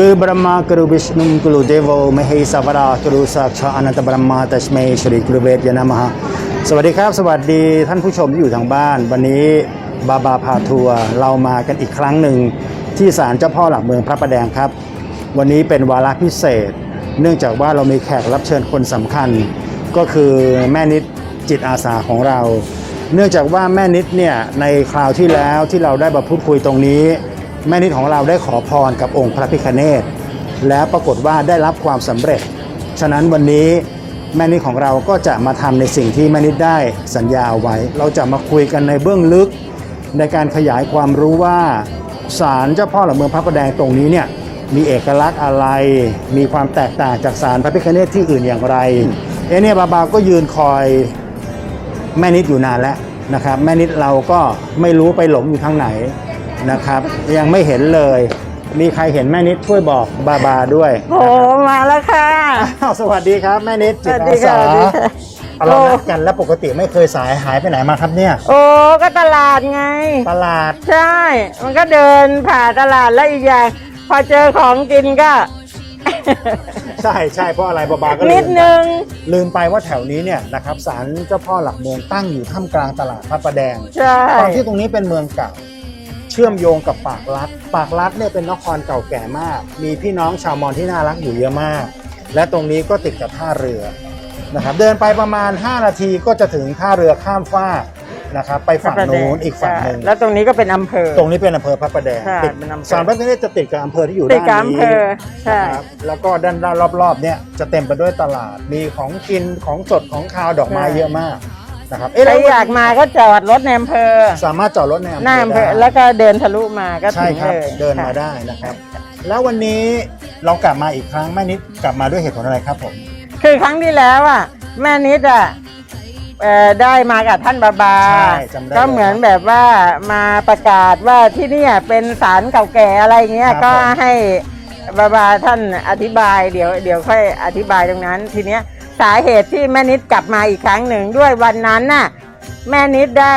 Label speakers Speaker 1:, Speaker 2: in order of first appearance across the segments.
Speaker 1: Guru Brahma, Guru Vishnu, Guru Devo, Mahesavara, Guru Saksha Ananta Brahma, Tashmay Shri Guru Ved Yanamaha สวัสดีครับ สวัสดีท่านผู้ชมที่อยู่ทางบ้าน วันนี้บาบาพาทัวร์เรามากันอีกครั้งหนึ่งที่ศาลเจ้าพ่อหลักเมืองพระประแดงครับ วันนี้เป็นวาระพิเศษ เนื่องจากว่าเรามีแขกรับเชิญคนสำคัญ ก็คือแม่นิดจิตอาสาของเรา เนื่องจากว่าแม่นิดเนี่ยในคราวที่แล้วที่เราได้มาพูดคุยตรงนี้ แม่นิดของเราได้ขอพรกับองค์พระพิฆเนศแล้วปรากฏว่าได้รับความสำเร็จ ฉะนั้นวันนี้แม่นิดของเราก็จะมาทำในสิ่งที่แม่นิดได้สัญญาเอาไว้ เราจะมาคุยกันในเบื้องลึก ในการขยายความรู้ว่าศาลเจ้าพ่อหลักเมืองพระประแดงตรงนี้เนี่ยมีเอกลักษณ์อะไร มีความแตกต่างจากศาลพระพิฆเนศที่อื่นอย่างไร เอะเนี่ยบาบาก็ยืนคอยแม่นิดอยู่นานแล้วนะครับ แม่นิดเราก็ไม่รู้ไปหลงอยู่ทางไหน นะครับ ยังไม่เห็นเลย มีใครเห็นแม่นิดช่วยบอกบาบาด้วย
Speaker 2: โอ้มาแล้วค่ะ
Speaker 1: อ้าวสวัสดีครับแม่นิดจิต
Speaker 2: สวัสดี
Speaker 1: อา
Speaker 2: ค่ะ
Speaker 1: สา
Speaker 2: สวัสดีค่ะ
Speaker 1: เรานัดกันแล้วปกติไม่เคยสายหายไปไหนมาครับเนี่ย
Speaker 2: โอ้ก็ตลาดไง
Speaker 1: ตลาด
Speaker 2: ใช่ มันก็เดินผ่านตลาดแล้วอีกอย่างพอเจอของกินก็
Speaker 1: ใช่ใช่เพราะอะไรบาบาก็ลื
Speaker 2: นิด
Speaker 1: ม
Speaker 2: นึง
Speaker 1: ลืมไปว่าแถวนี้เนี่ยนะครับศาลเจ้าพ่อหลักเมืองตั้งอยู่ท่ามกลางตลาดพระประแดง
Speaker 2: ใช่
Speaker 1: ตอนที่ตรงนี้เป็นเมืองเก่า เชื่อมโยงกับปากลัดปากลัดเนี่ยเป็นนครเก่าแก่มาก มีพี่น้องชาวมอญที่น่ารักอยู่เยอะมาก และตรงนี้ก็ติดกับท่าเรือนะครับเดินไปประมาณ 5 นาทีก็จะถึงท่าเรือข้ามฟากนะครับไปฝั่งนู้นอีกฝั่งหนึ่ง
Speaker 2: แล้วตรงนี้ก็เป็นอำเภอ
Speaker 1: ตรงนี้เป็นอำเภอพระประแดง
Speaker 2: ใช่
Speaker 1: ติด
Speaker 2: เป็นอำเภอ
Speaker 1: สารพระพิฆเนศจะติดกับอำเภอที่อยู่
Speaker 2: ติด
Speaker 1: ด้าน
Speaker 2: กับ
Speaker 1: นี้
Speaker 2: อำเภอใช่
Speaker 1: นะครับแล้วก็ด้านด้านรอบๆเนี่ยจะเต็มไปด้วยตลาดมีของกินของสดของคาวดอกไม้เยอะมาก นะครับ
Speaker 2: ใค
Speaker 1: เอ๊ะ
Speaker 2: ร
Speaker 1: แล้ว
Speaker 2: อยากมาก็จอดรถในอำเภอ
Speaker 1: สามารถจอดรถในอำ
Speaker 2: หน้า
Speaker 1: เภอ
Speaker 2: อำเภอ
Speaker 1: ได้
Speaker 2: แล้วก็เดินทะลุมาก็
Speaker 1: ใช่
Speaker 2: ถึง
Speaker 1: ครับ
Speaker 2: เลย
Speaker 1: เดินมา
Speaker 2: ค่ะ
Speaker 1: ได้นะครับ แล้ววันนี้เรากลับมาอีกครั้งแม่นิดกลับมาด้วยเหตุผลอะไรครับผม
Speaker 2: คือครั้งที่แล้วอะแม่นิดอะเอ่อได้มากับท่านบาบา
Speaker 1: ใช่จำได้
Speaker 2: ก็เหมือนแบบว่ามาประกาศว่าที่เนี่ยเป็นศาลเก่าแก่อะไรเงี้ย
Speaker 1: ครับ
Speaker 2: ก็
Speaker 1: ผม
Speaker 2: ให้บาบาท่านอธิบายเดี๋ยวเดี๋ยวค่อยอธิบายตรงนั้น ทีเนี้ย สาเหตุที่แม่นิดกลับมาอีกครั้งหนึ่งด้วยวันนั้นน่ะแม่นิดได้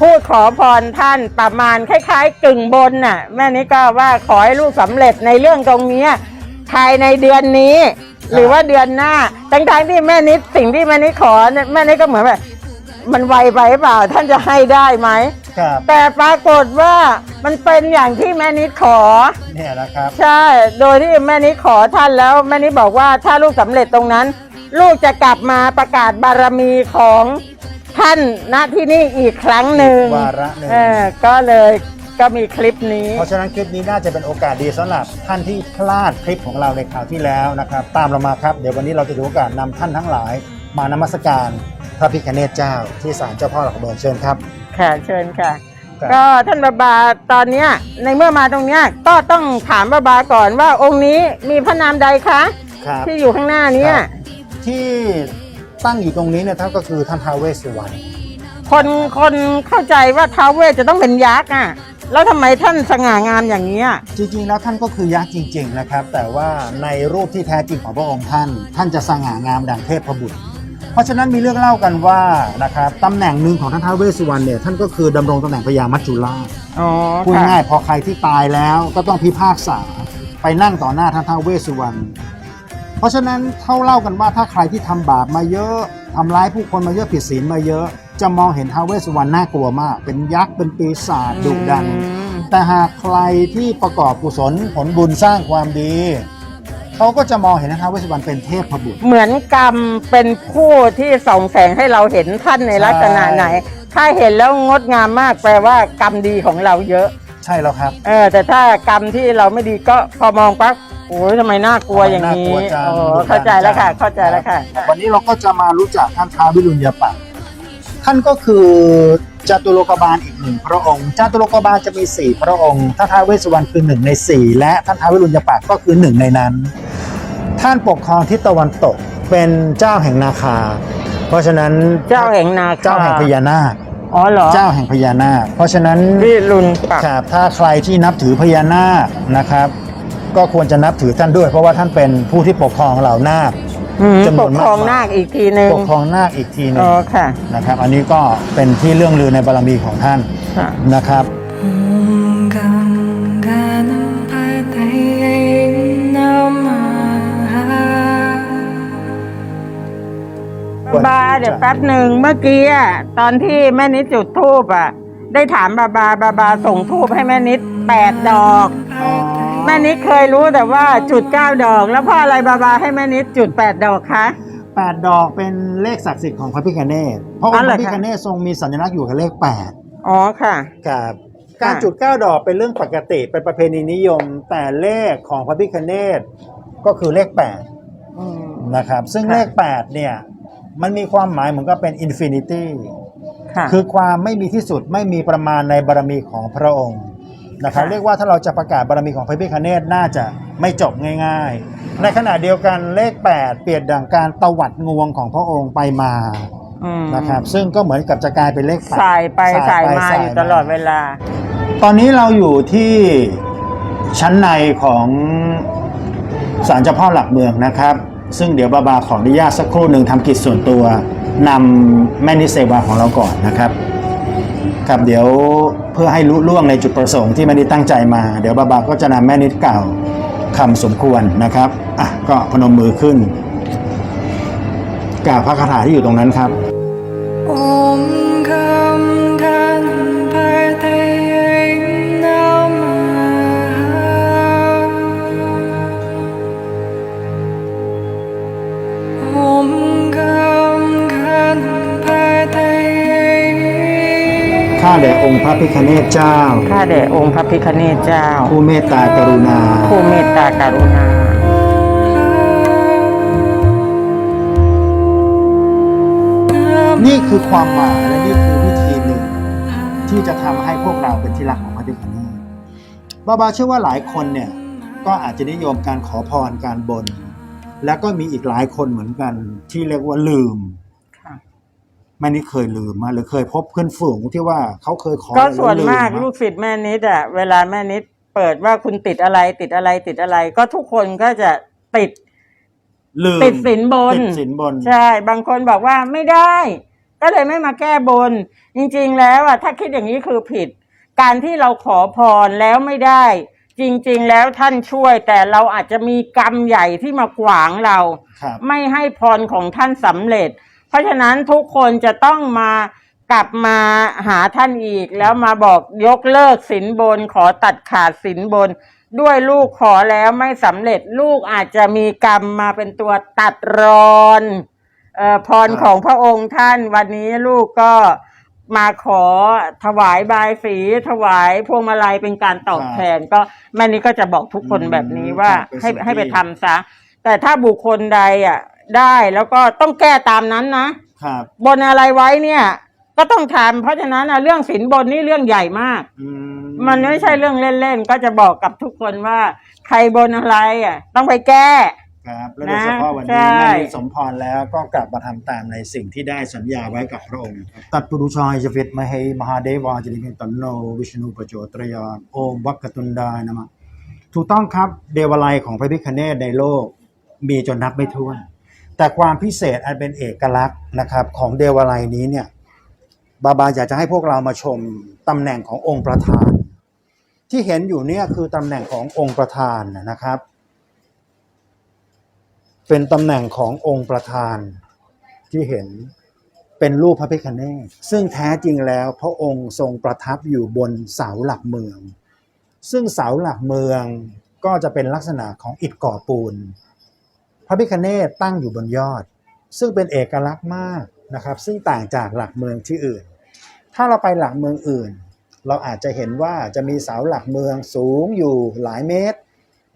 Speaker 2: พูดขอพรท่านประมาณคล้ายๆกึ่งบนน่ะ แม่นิดก็ว่าขอให้ลูกสำเร็จในเรื่องตรงนี้ภายในเดือนนี้ หรือว่าเดือนหน้าทั้งๆที่แม่นิดสิ่งที่แม่นิดขอแม่นิดก็เหมือนแบบมันไวไปเปล่าท่านจะให้ได้ไหม
Speaker 1: ครับ
Speaker 2: แต่ปรากฏว่ามันเป็นอย่างที่แม่นิดขอ
Speaker 1: เนี่ยนะครับ
Speaker 2: ใช่ โดยที่แม่นิดขอท่านแล้วแม่นิดบอกว่าถ้าลูกสำเร็จตรงนั้น ลูกจะกลับมาประกาศบารมีของท่านณที่นี่อีกครั้งหนึ่ง
Speaker 1: วาระหนึ่ง
Speaker 2: เออก็เลยก็มีคลิปนี้
Speaker 1: เพราะฉะนั้นคลิปนี้น่าจะเป็นโอกาสดีสำหรับท่านที่พลาดคลิปของเราในคราวที่แล้วนะครับ ตามเรามาครับ เดี๋ยววันนี้เราจะถือโอกาสนำท่านทั้งหลาย มานมัสการพ ระพิฆเนศเจ้าที่ศาลเจ้าพ่อหลักเมืองเชิญครับ
Speaker 2: ค่ะเชิญค่ะ
Speaker 1: ครับ
Speaker 2: ก็ท่านบาบาตอนเนี้ยในเมื่อมาตรงเนี้ยก็ต้องถามบาบาก่อนว่าองค์นี้มีพระนามใดคะ
Speaker 1: ครับ
Speaker 2: ที่อยู่ข้างหน้าเนี้
Speaker 1: ครับ ที่ตั้งอยู่ตรงนี้เนี่ยท่านก็คือท่านท้าวเวสสุวรรณ
Speaker 2: คนคนเข้าใจว่าท้าวเวสจะต้องเป็นยักษ์อะแล้วทำไมท่านสง่างามอย่างนี้ย
Speaker 1: จริงๆแล้วท่านก็คือยักษ์จริง ๆนะครับ แต่ว่าในรูปที่แท้จริงของพระองค์ท่าน ท่านจะสง่างามดังเทพบุตร เพราะฉะนั้นมีเรื่องเล่ากันว่านะครับตำแหน่งหนึ่งของท่านท้าวเวสสุวรรณเนี่ยท่านก็คือดำรงตำแหน่งพญามัจจุราช
Speaker 2: อ๋อ
Speaker 1: พูด
Speaker 2: ค่ะ
Speaker 1: ง่ายๆพอใครที่ตายแล้วก็ต้องพิพากษาไปนั่งต่อหน้าท่านท้าวเวสสุวรรณเพราะฉะนั้นเขาเล่ากันว่าถ้าใครที่ทำบาปมาเยอะทำร้ายผู้คนมาเยอะผิดศีลมาเยอะ จะมองเห็นท้าวเวสสุวรรณน่ากลัวมาก เป็นยักษ์เป็นปีศาจดุดัน
Speaker 2: อืม
Speaker 1: แต่หากใครที่ประกอบกุศลผลบุญสร้างความดี เขาก็จะมองเห็นนะครับเวสสุวรรณเป็นเทพบุตร
Speaker 2: เหมือนกรรมเป็นผู้ที่ส่องแสงให้เราเห็นท่านในลักษณะไหน ถ้าเห็นแล้วงดงามมากแปลว่ากรรมดีของเราเยอะ
Speaker 1: ใช่แล้วครับ
Speaker 2: เออ แต่ถ้ากรรมที่เราไม่ดีก็พอมองปั๊บโอ้ยทำไมน่ากลัวอย่าง
Speaker 1: น่า
Speaker 2: นี้
Speaker 1: กลัวจัง
Speaker 2: โอ้
Speaker 1: ดุดัน
Speaker 2: เข้าใจแล้วค่ะ
Speaker 1: จัง
Speaker 2: เข้าใจแล้วค่ะ
Speaker 1: วันนี้เราก็จะมารู้จักท่านท้าววิรุณยปักษ์ท่านก็คือ จตุโลกบาลอีกหนึ่งพระองค์จตุโลกบาลจะมีสี่พระองค์ท่านท้าวเวสสุวรรณคือหนึ่งในสี่และท่านท้าววิรุณยปักษ์ก็คือหนึ่งในนั้น ท่านปกครองทิศตะวันตกเป็นเจ้าแห่งนาคา เพราะฉะนั้น
Speaker 2: เจ้าแห่งนาค
Speaker 1: เจ้าแห่งพญานาค
Speaker 2: อ๋อเหรอ
Speaker 1: เจ้าแห่งพญานาค เพราะฉะนั้น
Speaker 2: วิรุณปักษ์
Speaker 1: ครับถ้าใครที่นับถือพญานาคนะครับ ก็ควรจะนับถือท่านด้วย เพราะว่าท่านเป็นผู้ที่ปกครองเหล่านาค จำน
Speaker 2: ป
Speaker 1: วน
Speaker 2: กค
Speaker 1: มา
Speaker 2: รองนาคอีกทีหนึ่ง
Speaker 1: ปกครองนาคอีกทีหนึง
Speaker 2: อ๋อค่ะ
Speaker 1: นะครับ อันนี้ก็เป็นที่เรื่องลือในบารมีของท่าน
Speaker 2: ค่ะ
Speaker 1: นะครับบา
Speaker 2: บาเดี๋ยวแป๊บหนึ่งเมื่อกี้ตอนที่แม่นิดจุดทูบอะ ได้ถามบาบาบาบาส่งทูบให้แม่นิดแปดดอก
Speaker 1: อ๋อ
Speaker 2: แม่นิดเคยรู้แต่ว่าจุดเก้าดอก แล้วเพราะอะไรบาบาให้แม่นิดจุดแปดดอกคะ
Speaker 1: แปดดอกเป็นเลขศักดิ์สิทธิ์ของพระพิฆเนศเพราะอง
Speaker 2: อ๋อ
Speaker 1: ค์
Speaker 2: เห
Speaker 1: พ
Speaker 2: รอ
Speaker 1: ระพิ
Speaker 2: คะ
Speaker 1: ฆเนศทรงมีสัญลักษณ์อยู่กับเลขแปด
Speaker 2: อ๋อค่ะ
Speaker 1: ครับการจุดเก้าดอกเป็นเรื่องปกติเป็นประเพณีนิยม แต่เลขของพระพิฆเนศก็คือเลขแปด
Speaker 2: อืม
Speaker 1: นะครับซึ่ง
Speaker 2: ค่ะ
Speaker 1: เลขแปดเนี่ยมันมีความหมายเหมือนกับเป็นอินฟินิตี้
Speaker 2: ค่ะ
Speaker 1: คือความไม่มีที่สุดไม่มีประมาณในบารมีของพระองค์ นะครับ
Speaker 2: ค่ะ
Speaker 1: เรียกว่าถ้าเราจะประกาศบารมีของพระพิฆเนศน่าจะไม่จบง่าย ๆ ในขณะเดียวกันเลข 8 เปรียบดังการตวัดงวงของพระองค์ไปมา
Speaker 2: อืม
Speaker 1: นะครับ ซึ่งก็เหมือนกับจะกลายเป็นเลขแปด
Speaker 2: สายไปสายมา
Speaker 1: ส
Speaker 2: อยู่ตลอดเวลา
Speaker 1: ตอนนี้เราอยู่ที่ชั้นในของศาลเจ้าพ่อหลักเมืองนะครับ ซึ่งเดี๋ยวบาบาขออนุญาตสักครู่หนึ่งทำกิจส่วนตัวนำแม่นิเซวาของเราก่อนนะครับครับเดี๋ยว เพื่อให้รู้ล่วงในจุดประสงค์ที่แม่ได้ตั้งใจมา เดี๋ยวบาบาก็จะนำแม่นิดกล่าวคำสมควรนะครับอะก็พนมมือขึ้นกล่าวพระคาถาที่อยู่ตรงนั้นครับ
Speaker 3: Om
Speaker 1: แด่องค์พระพิฆเนศเจ้า
Speaker 2: ข้าแด่องค์พระพิฆเนศเจ้า
Speaker 1: ผู้เมตตากรุณา
Speaker 2: ผู้เมตตากรุณา
Speaker 1: นี่คือความหมายและนี่คือวิธีหนึ่ง ที่จะทำให้พวกเราเป็นที่รักของพระพิฆเนศบาบาเชื่อว่าหลายคนเนี่ยก็อาจจะนิยมการขอพรการบน แล้วก็มีอีกหลายคนเหมือนกันที่เรียกว่าลืม
Speaker 2: ค่ะ
Speaker 1: แม่นี่เคยลืมมาหรือเคยพบเพื่อนฝูงที่ว่าเขาเคยขอ
Speaker 2: ก็ส่วน
Speaker 1: แล้
Speaker 2: มาก
Speaker 1: ลื
Speaker 2: ลูกศิษย์แม่นิดอะเวลาแม่นิดเปิดว่าคุณติดอะไรติดอะไรติดอะไร ก็ทุกคนก็จะติด
Speaker 1: ลืม
Speaker 2: ติดสินบน
Speaker 1: ติดสินบน
Speaker 2: ใช่ บางคนบอกว่าไม่ได้ ก็เลยไม่มาแก้บน จริง ๆ แล้วอะถ้าคิดอย่างนี้คือผิด การที่เราขอพรแล้วไม่ได้ จริง ๆ แล้วท่านช่วย แต่เราอาจจะมีกรรมใหญ่ที่มาขวางเรา
Speaker 1: ครับ
Speaker 2: ไม่ให้พรของท่านสำเร็จ เพราะฉะนั้นทุกคนจะต้องมากลับมาหาท่านอีก แล้วมาบอกยกเลิกสินบน ขอตัดขาดสินบน ด้วยลูกขอแล้วไม่สำเร็จลูกอาจจะมีกรรมมาเป็นตัวตัดรอนเออพรของพระองค์ท่านวันนี้ลูกก็มาขอถวายบายสี ถวายพวงมาลัยเป็นการตอบแทน ก็แม่นี้ก็จะบอกทุกคนแบบนี้ว่าให้ให้ไปทำซะ แต่ถ้าบุคคลใดอะ ได้แล้วก็ต้องแก้ตามนั้นนะครับ บนอะไรไว้เนี่ย ก็ต้องทำเพราะฉะนั้นน่ะเรื่องสินบนนี่เรื่องใหญ่มาก
Speaker 1: อื
Speaker 2: มันไม่ใช่เรื่องเล่นๆก็จะบอกกับทุกคนว่า ใครบนอะไรอะ ต้องไปแก้
Speaker 1: ครับ แล้วโดยเฉพาะวัน
Speaker 2: ใช่
Speaker 1: นี้แม่นิดสมพรแล้วก็กลับมาทำตามในสิ่งที่ได้สัญญาไว้กับพระองค์ตัดปุรุชายจฟิตมาให้มหาเดวาจริเป็นตนโนวิชณุปโจตรยานโอมวัคกตุนดายนะมะถูกต้องครับเดวไลยของพระพิคเนตในโลกมีจนนับไม่ถ้วน แต่ความพิเศษอันเป็นเอกลักษณ์นะครับของเดวไลยนี้เนี่ยบาบาอยากจะให้พวกเรามาชมตำแหน่งขององค์ประธาน ที่เห็นอยู่เนี่ยคือตำแหน่งขององค์ประธานนะครับ เป็นตำแหน่งขององค์ประธานที่เห็นเป็นรูปพระพิฆเนศซึ่งแท้จริงแล้วพระองค์ทรงประทับอยู่บนเสาหลักเมือง ซึ่งเสาหลักเมืองก็จะเป็นลักษณะของอิฐก่อปูน ระพิฆเนศตั้งอยู่บนยอด ซึ่งเป็นเอกลักษณ์มากนะครับ ซึ่งต่างจากหลักเมืองที่อื่น ถ้าเราไปหลักเมืองอื่น เราอาจจะเห็นว่าจะมีเสาหลักเมืองสูงอยู่หลายเมตร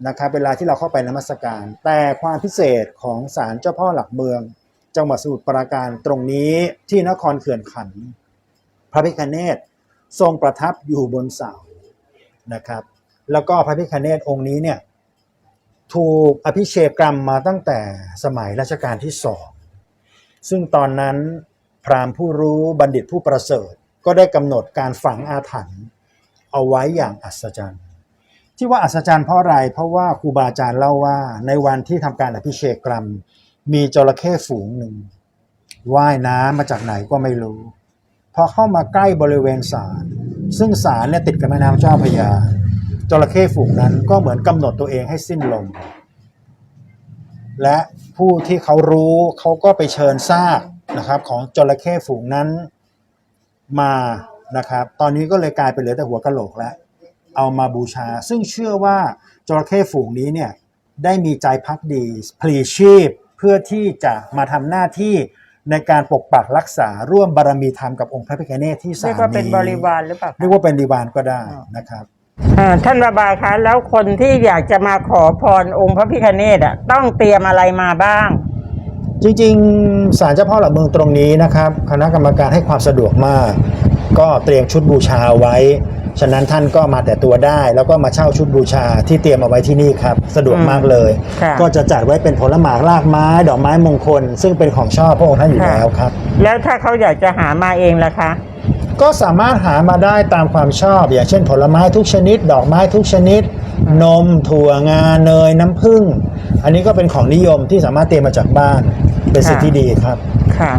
Speaker 1: นะครับเวลาที่เราเข้าไปนมัสการ แต่ความพิเศษของศาลเจ้าพ่อหลักเมือง จังหวัดสมุทรปราการตรงนี้ที่นครเขื่อนขัน พระพิฆเนศทรงประทับอยู่บนเสานะครับ แล้วก็พระพิฆเนศองค์นี้เนี่ย ถูกอภิเชษกรรมมาตั้งแต่สมัยรัชกาลที่สองซึ่งตอนนั้นพราหมณ์ผู้รู้บัณฑิตผู้ประเสริฐ ก็ได้กำหนดการฝังอาถรรพ์เอาไว้อย่างอัศจรรย์ ที่ว่าอัศจรรย์เพราะอะไรเพราะว่าครูบาอาจารย์เล่าว่า ในวันที่ทำการอภิเษกกรรม มีจระเข้ฝูงหนึ่งว่ายน้ำมาจากไหนก็ไม่รู้ พอเข้ามาใกล้บริเวณศาลซึ่งศาลเนี่ยติดกับแม่น้ำเจ้าพระยา จระเข้ฝูงนั้นก็เหมือนกำหนดตัวเองให้สิ้นลม และผู้ที่เขารู้เขาก็ไปเชิญซากนะครับของจระเข้ฝูงนั้นมานะครับ ตอนนี้ก็เลยกลายเป็นเหลือแต่หัวกะโหลกแล้ว เอามาบูชา ซึ่งเชื่อว่าจระเข้ฝูงนี้เนี่ยได้มีใจพักดีพลีชีพเพื่อที่จะมาทำหน้าที่ในการปกปักรักษาร่วมบารมีธรรมกับองค์พระพิฆเนศที่สา
Speaker 2: เรี
Speaker 1: ม
Speaker 2: ยกว่าเป็น
Speaker 1: นี้
Speaker 2: บริวารหรือเปล่าคะ
Speaker 1: เรียกว่าเป็นบริวารก็ได้นะครับ
Speaker 2: อ่า ท่านบาบาคะแล้วคนที่อยากจะมาขอพรองค์พระพิฆเนศอะต้องเตรียมอะไรมาบ้าง
Speaker 1: จริงๆศาลเจ้าพ่อหลักเมืองตรงนี้นะครับ คณะกรรมการให้ความสะดวกมาก ก็เตรียมชุดบูชาไว้ ฉะนั้นท่านก็มาแต่ตัวได้ แล้วก็มาเช่าชุดบูชาที่เตรียมเอาไว้ที่นี่ครับ สะดวกมากเลย
Speaker 2: ค่ะ
Speaker 1: ก็จะจัดไว้เป็นผลหมากรากไม้ ดอกไม้มงคล ซึ่งเป็นของชอบพระองค์ท่านอยู่
Speaker 2: ค่ะ
Speaker 1: แล้วครับ
Speaker 2: แล้วถ้าเขาอยากจะหามาเองล่ะคะ
Speaker 1: ก็สามารถหามาได้ตามความชอบ อย่างเช่นผลไม้ทุกชนิด ดอกไม้ทุกชนิด นมถั่วงาเนยน้ำผึ้งอันนี้ก็เป็นของนิยมที่สามารถเตรียมมาจากบ้าน เป็นสิ่งที่ดีครับ
Speaker 2: ค่ะ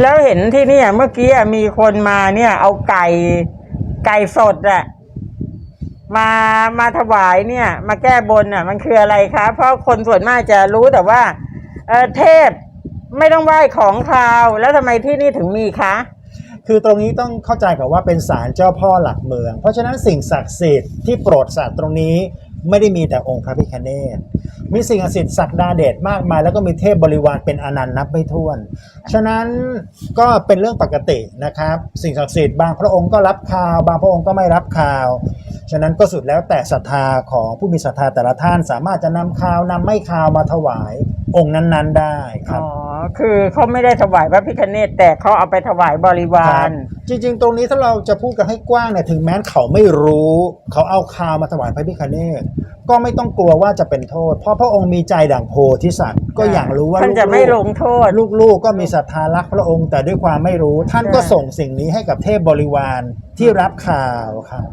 Speaker 2: แล้วเห็นที่นี่เมื่อกี้มีคนมาเนี่ยเอาไก่ไก่สดอะมามาถวายเนี่ย มาแก้บนอะมันคืออะไรคะเพราะคนส่วนมากจะรู้แต่ว่าเเทพไม่ต้องไหว้ของคาวแล้วทำไมที่นี่ถึงมีคะ
Speaker 1: คือตรงนี้ต้องเข้าใจก่อนว่าเป็นศาลเจ้าพ่อหลักเมือง เพราะฉะนั้นสิ่งศักดิ์สิทธิ์ที่โปรดสัตว์ตรงนี้ไม่ได้มีแต่องค์พระพิฆเนศมีสิ่งศักดิ์สิทธิ์ศักดาเดชมากมาย แล้วก็มีเทพบริวารเป็นอนันต์นับไม่ถ้วน ฉะนั้นก็เป็นเรื่องปกตินะครับ สิ่งศักดิ์สิทธิ์บางพระองค์ก็รับข่าว บางพระองค์ก็ไม่รับข่าว ฉะนั้นก็สุดแล้วแต่ศรัทธาของผู้มีศรัทธาแต่ละท่านสามารถจะนำข่าวนำไม่ข่าวมาถวาย องค์นั้นๆได้ครับ
Speaker 2: อ๋อคือเขาไม่ได้ถวายพระพิฆเนศแต่เขาเอาไปถวายบริวา
Speaker 1: ครั
Speaker 2: ร
Speaker 1: บจริงๆ ตรงนี้ถ้าเราจะพูดกันให้กว้างเนี่ยถึงแม้เขาไม่รู้ เขาเอาข่าวมาถวายพระพิฆเนศก็ไม่ต้องกลัวว่าจะเป็นโทษ เพราะพระองค์มีใจด่างโพธิสัตว์ก็อยากรู้ว่า
Speaker 2: ท่านจะไม่ลงโทษ
Speaker 1: ลูกๆก็มีศรัทธารักพระองค์แต่ด้วยความไม่รู้ ท่านก็
Speaker 2: ใช่
Speaker 1: ส่งสิ่งนี้ให้กับเทพบริวารที่รับข่าวครับ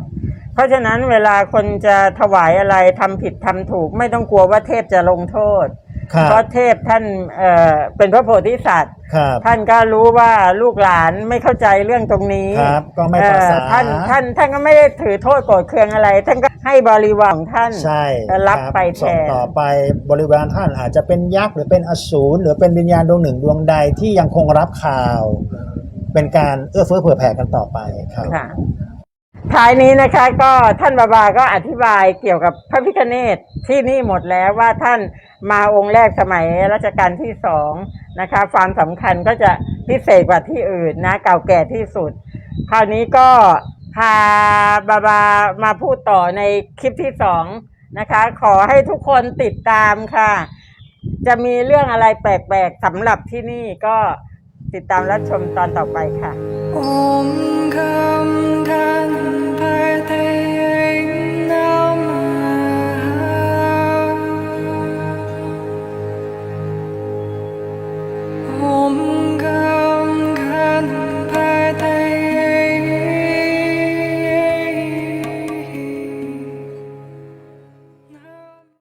Speaker 2: เพราะฉะนั้นเวลาคนจะถวายอะไรทำผิดทำถูก ไม่ต้องกลัวว่าเทพจะลงโทษ
Speaker 1: ครับ
Speaker 2: เพราะเทพท่านเอ่อเป็นพระโพธิสัตว์
Speaker 1: ครับ
Speaker 2: ท่านก็รู้ว่าลูกหลานไม่เข้าใจเรื่องตรงนี้
Speaker 1: ครับก็ไม่
Speaker 2: เอ่
Speaker 1: ประ
Speaker 2: อ
Speaker 1: สา
Speaker 2: ท่านท่านท่านก็ไม่ได้ถือโทษโกรธเคืองอะไร ท่านก็ให้บริวารของท่าน
Speaker 1: ใช่
Speaker 2: รับ
Speaker 1: ค
Speaker 2: ไปแท
Speaker 1: ส่ง
Speaker 2: น
Speaker 1: ต่อไปบริวารท่านอาจจะเป็นยักษ์หรือเป็นอสูรหรือเป็นวิญญาณดวงหนึ่งดวงใดที่ยังคงรับข่าว เป็นการเอื้อเฟื้อเผื่อแผ่กันต่อไปครับ
Speaker 2: ค่ะ ท้ายนี้นะคะ ก็ท่านบาบาก็อธิบายเกี่ยวกับพระพิฆเนศที่นี่หมดแล้วว่าท่านมาองค์แรกสมัยรัชกาลที่สองนะคะความสำคัญก็จะพิเศษกว่าที่อื่นนะ เก่าแก่ที่สุด คราวนี้ก็พาบาบามาพูดต่อในคลิปที่สองนะคะ ขอให้ทุกคนติดตามค่ะ จะมีเรื่องอะไรแปลกๆสำหรับที่นี่ก็ติดตามรับชมตอนต่อไปค่ะ
Speaker 3: Om Gam